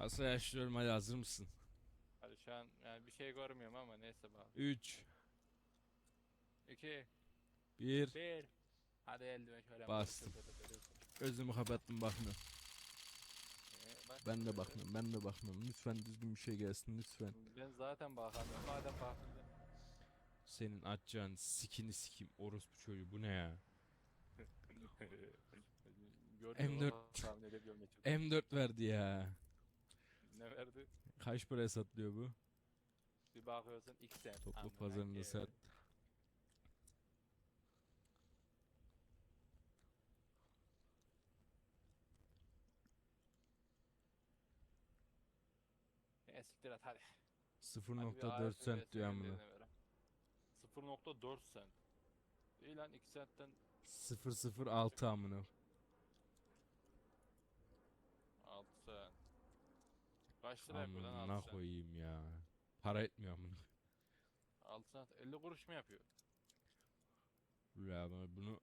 Kasa yaşlıyorum hadi hazır mısın? Hadi şu an yani bir şey görmüyorum ama neyse bak. 3 2 1 1 Hadi eldiven şöyle. Bastım. Gözümü kapattım bakmıyorum. Ee, bak- Ben de bakmıyorum ben de bakmıyorum. Lütfen düzgün bir şey gelsin lütfen. Ben zaten bakamıyorum. Madem bakmıyorum. Senin atacağın sikini sikeyim orospu çocuğu bu ne ya? Gördüğüm M4. olarak tahmin edebiliyorum ne çok. M4 verdi ya. Verdi? Kaç paraya satılıyor bu? Bir bakıyorsun X sen. Toplu Amına pazarında koyayım. sat. E, siktir at hadi. Hadi bir 0.4 AFS cent diyor amına. verem. 0.4 cent. İyi lan 2 centten 006 amına. Kaç lira yapıyor lan Amına 6 cent? koyayım ya. Para etmiyor amına. 6 cent 50 kuruş mu yapıyor? Ya ben bunu